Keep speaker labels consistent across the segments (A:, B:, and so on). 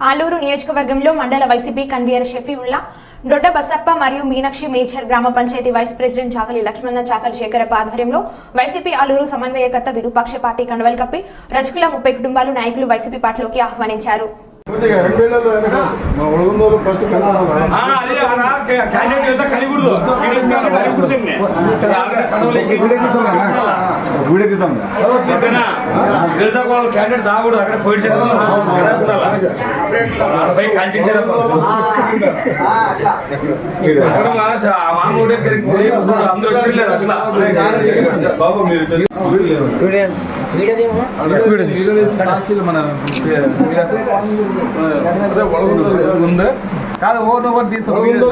A: ఆలూరు నియోజకవర్గంలో మండల వైసీపీ కన్వీనర్ షఫీవుల్లా దొడ్డ బసప్ప మరియు మీనాక్షి మేజర్ గ్రామ పంచాయతీ వైస్ ప్రెసిడెంట్ చాకలి లక్ష్మణ చాకలి శేఖరప్ప ఆధ్వర్యంలో వైసీపీ ఆలూరు సమన్వయకర్త విరూపాక్ష పార్టీ కండవలు కప్పి రజకుల ముప్పై కుటుంబాలు నాయకులు వైసీపీ పార్టీలోకి ఆహ్వానించారు.
B: క్యాండిడేట్ వెళ్తే అక్కడ పోయి చేయాలి. కాల్ చేశారు. అక్కడ మా స- ఆ మామూడే కరెక్ట్ చేయకూడదు. అందరూ వచ్చేయలేదు అట్లా. బాబు మీరు
C: సాక్షులు మన
D: అదే ఒళ్ళందరూ
C: ఉంది కాదు ఓటు ఒకటి
D: ఒళ్ళందరూ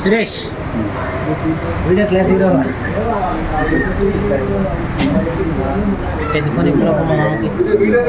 E: సురేష్ వీడియో క్లారిటీ రావా పెద్ద ఫోన్ ఇప్పుడు మా మామకి?
C: వీడియో